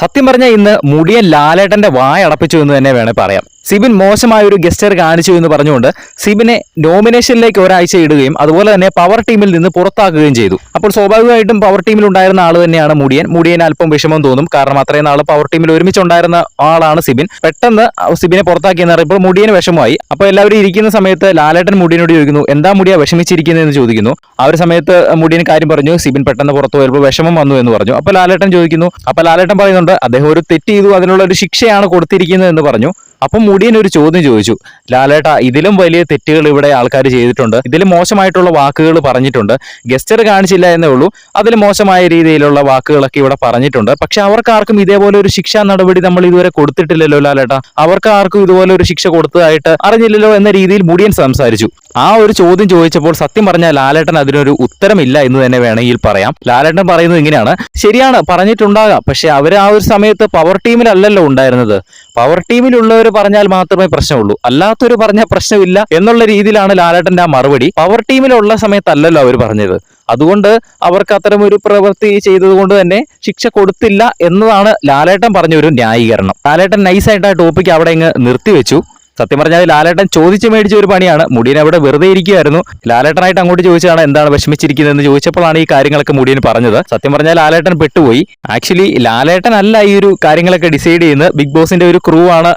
സത്യം പറഞ്ഞാൽ ഇന്ന് മുടിയൻ ലാലേട്ടന്റെ വായ അടപ്പിച്ചു എന്ന് തന്നെ വേണേൽ പറയാം. സിബിൻ മോശമായ ഒരു ഗസ്റ്റർ കാണിച്ചു എന്ന് പറഞ്ഞുകൊണ്ട് സിബിനെ നോമിനേഷനിലേക്ക് ഒരാഴ്ച ഇടുകയും അതുപോലെ തന്നെ പവർ ടീമിൽ നിന്ന് പുറത്താക്കുകയും ചെയ്തു. അപ്പോൾ സ്വാഭാവികമായിട്ടും പവർ ടീമിൽ ഉണ്ടായിരുന്ന ആൾ തന്നെയാണ് മുടിയൻ. മുടിയൻ അല്പം വിഷമം തോന്നും. കാരണം അത്രയും നാൾ പവർ ടീമിൽ ഒരുമിച്ചുണ്ടായിരുന്ന ആളാണ് സിബിൻ. പെട്ടെന്ന് സിബിനെ പുറത്താക്കിയെന്ന് പറയുമ്പോൾ മുടിയന് വിഷമമായി. അപ്പോൾ എല്ലാവരും ഇരിക്കുന്ന സമയത്ത് ലാലേട്ടൻ മുടിയനോട് ചോദിക്കുന്നു എന്താ മുടിയ വിഷമിച്ചിരിക്കുന്നതെന്ന് ചോദിക്കുന്നു. ആ ഒരു സമയത്ത് മുടിയൻ കാര്യം പറഞ്ഞു സിബിൻ പെട്ടെന്ന് പുറത്തു പോയപ്പോൾ വിഷമം വന്നു എന്ന് പറഞ്ഞു. അപ്പോൾ ലാലേട്ടൻ ചോദിക്കുന്നു അപ്പോൾ ലാലേട്ടൻ പറയുന്നുണ്ട് അദ്ദേഹം ഒരു തെറ്റ് ചെയ്തു അതിനുള്ള ഒരു ശിക്ഷയാണ് കൊടുത്തിരിക്കുന്നത് എന്ന് പറഞ്ഞു. അപ്പം മുടിയൻ ഒരു ചോദ്യം ചോദിച്ചു ലാലേട്ട ഇതിലും വലിയ തെറ്റുകൾ ഇവിടെ ആൾക്കാർ ചെയ്തിട്ടുണ്ട്. ഇതിൽ മോശമായിട്ടുള്ള വാക്കുകൾ പറഞ്ഞിട്ടുണ്ട്. ഗസ്റ്റർ കാണിച്ചില്ല എന്നേ ഉള്ളൂ. അതിൽ മോശമായ രീതിയിലുള്ള വാക്കുകളൊക്കെ ഇവിടെ പറഞ്ഞിട്ടുണ്ട്. പക്ഷെ അവർക്ക് ആർക്കും ഇതേപോലെ ഒരു ശിക്ഷാ നടപടി നമ്മൾ ഇതുവരെ കൊടുത്തിട്ടില്ലല്ലോ ലാലേട്ട. അവർക്ക് ആർക്കും ഇതുപോലെ ഒരു ശിക്ഷ കൊടുത്തതായിട്ട് അറിഞ്ഞില്ലല്ലോ എന്ന രീതിയിൽ മുടിയൻ സംസാരിച്ചു. ആ ഒരു ചോദ്യം ചോദിച്ചപ്പോൾ സത്യം പറഞ്ഞാൽ ലാലേട്ടൻ അതിനൊരു ഉത്തരമില്ല എന്ന് തന്നെ വേണമെങ്കിൽ പറയാം. ലാലേട്ടൻ പറയുന്നത് ഇങ്ങനെയാണ്. ശരിയാണ് പറഞ്ഞിട്ടുണ്ടാകാം. പക്ഷെ അവർ ആ ഒരു സമയത്ത് പവർ ടീമിലല്ലല്ലോ ഉണ്ടായിരുന്നത്. പവർ ടീമിലുള്ളവർ പറഞ്ഞാൽ മാത്രമേ പ്രശ്നമുള്ളൂ. അല്ലാത്തൊരു പറഞ്ഞാൽ പ്രശ്നമില്ല എന്നുള്ള രീതിയിലാണ് ലാലേട്ടന്റെ ആ മറുപടി. പവർ ടീമിലുള്ള സമയത്തല്ലല്ലോ അവർ പറഞ്ഞത്. അതുകൊണ്ട് അവർക്ക് അത്തരം ഒരു പ്രവൃത്തി ചെയ്തതുകൊണ്ട് തന്നെ ശിക്ഷ കൊടുത്തില്ല എന്നതാണ് ലാലേട്ടൻ പറഞ്ഞ ഒരു ന്യായീകരണം. ലാലേട്ടൻ നൈസായിട്ട് ആ ടോപ്പിക് അവിടെ ഇങ്ങ് നിർത്തിവെച്ചു. സത്യം പറഞ്ഞാൽ ലാലേട്ടൻ ചോദിച്ചു മേടിച്ച ഒരു പണിയാണ്. മുടിയൻ അവിടെ വെറുതെ ഇരിക്കുകയായിരുന്നു ലാലേട്ടനായിട്ട് അങ്ങോട്ട് ചോദിച്ചതാണ് എന്താണ് വിഷമിച്ചിരിക്കുന്നതെന്ന്? ചോദിച്ചപ്പോഴാണ് ഈ കാര്യങ്ങളൊക്കെ മുടിയൻ പറഞ്ഞത്. സത്യം പറഞ്ഞാൽ ലാലേട്ടൻ പെട്ടുപോയി. ആക്ച്വലി ലാലേട്ടൻ അല്ല ഈ ഒരു കാര്യങ്ങളൊക്കെ ഡിസൈഡ് ചെയ്യുന്നത്. ബിഗ് ബോസിന്റെ ഒരു ക്രൂ ആണ്.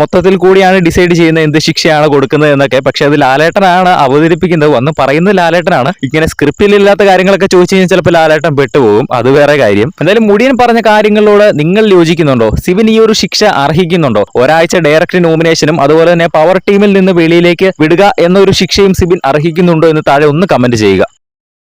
മൊത്തത്തിൽ കൂടിയാണ് ഡിസൈഡ് ചെയ്യുന്നത് എന്ത് ശിക്ഷയാണ് കൊടുക്കുന്നത് എന്നൊക്കെ. പക്ഷെ അത് ലാലേട്ടനാണ് അവതരിപ്പിക്കുന്നത്. വന്ന് പറയുന്നത് ലാലേട്ടനാണ്. ഇങ്ങനെ സ്ക്രിപ്റ്റിലില്ലാത്ത കാര്യങ്ങളൊക്കെ ചോദിച്ചു കഴിഞ്ഞാൽ ചിലപ്പോൾ ലാലേട്ടൻ പെട്ടുപോകും. അത് വേറെ കാര്യം. എന്തായാലും മുടിയൻ പറഞ്ഞ കാര്യങ്ങളോട് നിങ്ങൾ യോജിക്കുന്നുണ്ടോ? സിവിൻ ഈ ഒരു ശിക്ഷ അർഹിക്കുന്നുണ്ടോ? ഒരാഴ്ച ഡയറക്റ്റ് നോമിനേഷനും അതുപോലെ തന്നെ പവർ ടീമിൽ നിന്ന് വെളിയിലേക്ക് വിടുക എന്നൊരു ശിക്ഷയും സിബിൻ അർഹിക്കുന്നുണ്ടോ എന്ന് താഴെ ഒന്ന് കമന്റ് ചെയ്യുക.